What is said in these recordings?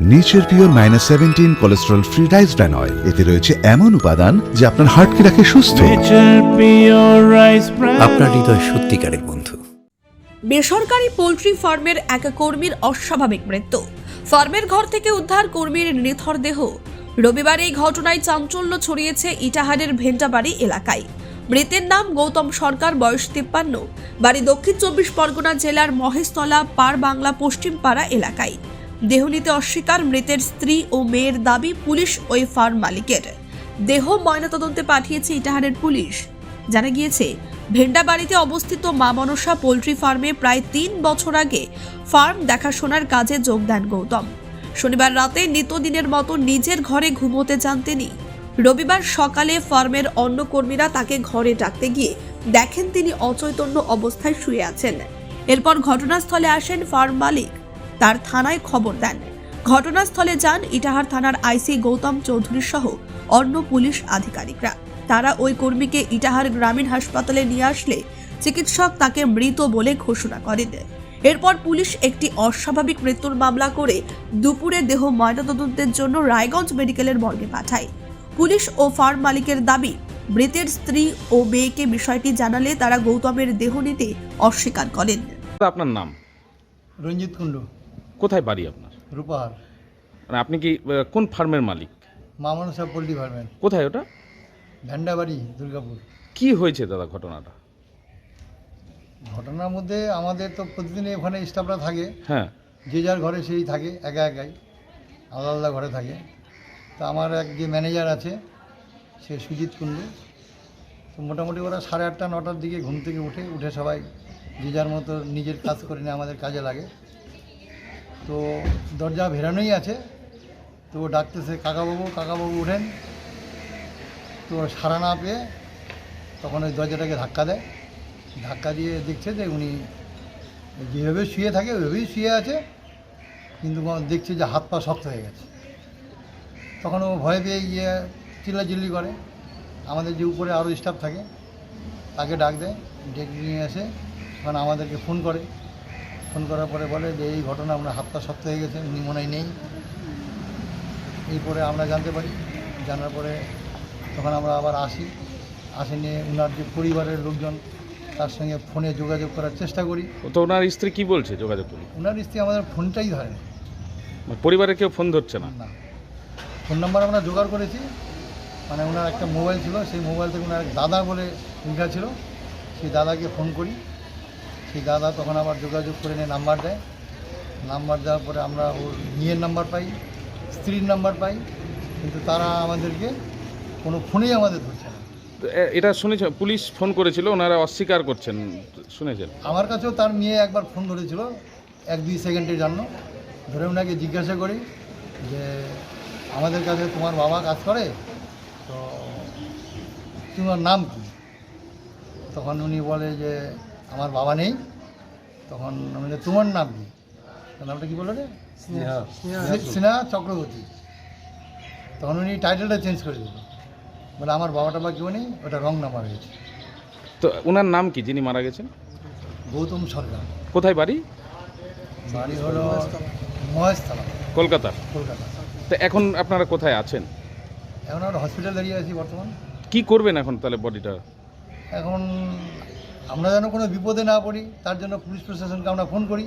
Nature pure minus seventeen cholesterol free rice bran oil এতে রয়েছে এমন উপাদান যা আপনার হার্টকে রাখে সুস্থ. আপনার হৃদয় সত্যিকারের বন্ধু। বেসরকারি পোলট্রি ফার্মের এক কর্মীর অস্বাভাবিক মৃত্যু। ফার্মের ঘর থেকে উদ্ধার কর্মীর নিথর দেহ। রবিবার এই ঘটনায় চাঞ্চল্য ছড়িয়েছে ইটাহারের ভেন্টাবাড়ি এলাকায়। মৃতের নাম গৌতম সরকার বয়স তিপ্পান্ন। বাড়ি দক্ষিণ চব্বিশ পরগনা জেলার মহেশতলা পার বাংলা পশ্চিমপাড়া এলাকায়। দেহ নিতে অস্বীকার মৃতের স্ত্রী ও মেয়ের দাবি পুলিশ ওই ফার্ম মালিকের। দেহ ময়নাতদন্তে পাঠিয়েছে ইটাহারের পুলিশ। জানা গিয়েছে ভেন্ডাবাড়িতে অবস্থিত মা মনসা পোলট্রি ফার্মে প্রায় তিন বছর আগে ফার্ম দেখাশোনার কাজে যোগ দেন গৌতম। শনিবার রাতে নিত্যদিনের মতো নিজের ঘরে ঘুমোতে যান তিনি। রবিবার সকালে ফার্মের অন্য কর্মীরা তাকে ঘরে ডাকতে গিয়ে দেখেন তিনি অচৈতন্য অবস্থায় শুয়ে আছেন। এরপর ঘটনাস্থলে আসেন ফার্ম মালিক। তার থানায় খবর দেন। ঘটনাস্থলে যান ইটাহার থানার আইসি গৌতম চৌধুরী সহ অন্য পুলিশ আধিকারিকরা। তারা ওই কর্মীকে ইটাহার গ্রামীণ হাসপাতালে নিয়ে আসলে চিকিৎসক তাকে মৃত বলে ঘোষণা করেন। এরপর পুলিশ একটি অস্বাভাবিক মৃত্যুর মামলা করে দুপুরে দেহ ময়নাতদন্তের জন্য রায়গঞ্জ মেডিকেলের মর্গে পাঠায়। পুলিশ ও ফার্ম মালিকের দাবি মৃতের স্ত্রী ও মেয়েকে বিষয়টি জানালে তারা গৌতমের দেহ নিতে অস্বীকার করেন। আপনার নাম? রঞ্জিত কুণ্ডু। কোথায় বাড়ি আপনার? রূপাহার। মানে আপনি কি আহ, কোন ফার্মের মালিক? মামনসা পোল্ট্রি ফার্মের। কোথায় ওটা? ভ্যান্ডাবাড়ি দুর্গাপুর। কি হয়েছে দাদা ঘটনাটা? ঘটনার মধ্যে আমাদের তো প্রতিদিনই ওখানে স্টাফরা থাকে। হ্যাঁ। যে যার ঘরে সেই থাকে একা একাই। আলাদা আলাদা ঘরে থাকে। তা আমার এক যে ম্যানেজার আছে সে সুজিত কুণ্ডু। তো মোটামুটি ওরা সাড়ে আটটা নটার দিকে ঘুম থেকে উঠে উঠে সবাই যে যার মতো নিজের কাজ করে নিয়ে আমাদের কাজে লাগে। তো দরজা ভেরানোই আছে। তো ডাকতেছে, কাকাবাবু কাকাবাবু উঠেন। তো সাড়া না পেয়ে তখন ওই দরজাটাকে ধাক্কা দেয়। ধাক্কা দিয়ে দেখছে যে উনি যেভাবে শুয়ে থাকে, ওইভাবেই শুয়ে আছে। কিন্তু দেখছে যে হাত পা শক্ত হয়ে গেছে। তখন ও ভয় পেয়ে গিয়ে চিল্লাচিল্লি করে। আমাদের যে উপরে আরও স্টাফ থাকে, তাকে ডাক দেয়, ডেকে নিয়ে এসে তখন আমাদেরকে ফোন করে। ফোন করার পরে বলে যে এই ঘটনা আমরা পা শক্ত হয়ে গেছে উনি মনে নেই। এরপরে আমরা জানতে পারি। জানার পরে তখন আমরা আবার আসি। আসে নিয়ে ওনার যে পরিবারের লোকজন তার সঙ্গে ফোনে যোগাযোগ করার চেষ্টা করি। তো ওনার স্ত্রী কি বলছে যোগাযোগ করি ওনার স্ত্রী আমাদের ফোনটাই ধরে মানে পরিবারের কেউ ফোন ধরছে না? না। ফোন নাম্বার আমরা জোগাড় করেছি। মানে ওনার একটা মোবাইল ছিল সেই মোবাইল থেকে ওনার এক দাদা বলে লেখা ছিল। সেই দাদাকে ফোন করি। সেই দাদা তখন আবার যোগাযোগ করে নিয়ে নাম্বার দেয়। নাম্বার দেওয়ার পরে আমরা ওর মেয়ের নাম্বার পাই স্ত্রীর নাম্বার পাই কিন্তু তারা আমাদেরকে কোনো ফোনেই আমাদের ধরছে না। তো এটা শুনেছেন পুলিশ ফোন করেছিল ওনারা অস্বীকার করছেন শুনেছেন? আমার কাছেও তার মেয়ে একবার ফোন ধরেছিল এক দুই সেকেন্ডের জন্য। ধরে ওনাকে জিজ্ঞাসা করি যে আমাদের কাছে তোমার বাবা কাজ করে? তো তোমার নাম কি? তখন উনি বলে যে আমার বাবা নেই তখন আমি তোমার নাম কি? তার নামটা কি বলে রে? স্নেহা। চক্রবর্তী। তখন উনি টাইটেলটা চেঞ্জ করে দিল বলে আমার বাবাটা বা কেউ নেই ওটা রং নাম্বার হয়েছে। তো ওনার নাম কি যিনি মারা গেছেন? গৌতম সরকার কোথায় বাড়ি? বাড়ি হলো মহেশতলা। কলকাতা। কলকাতা। তো এখন আপনারা কোথায় আছেন? এখন আমরা হসপিটাল দাঁড়িয়ে আছি বর্তমান। কি করবেন এখন তাহলে বডিটা এখন আমরা যেন কোনো বিপদে না পড়ি, তার জন্য পুলিশ প্রশাসনকে আমরা ফোন করি।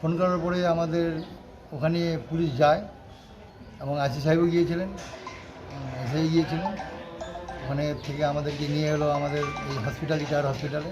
ফোন করার পরে আমাদের ওখানে পুলিশ যায় এবং আশি সাহেবও গিয়েছিলেন, এসে গিয়েছিলেন। ওখানে থেকে আমাদেরকে নিয়ে এলো আমাদের এই হসপিটাল ইটার হসপিটালে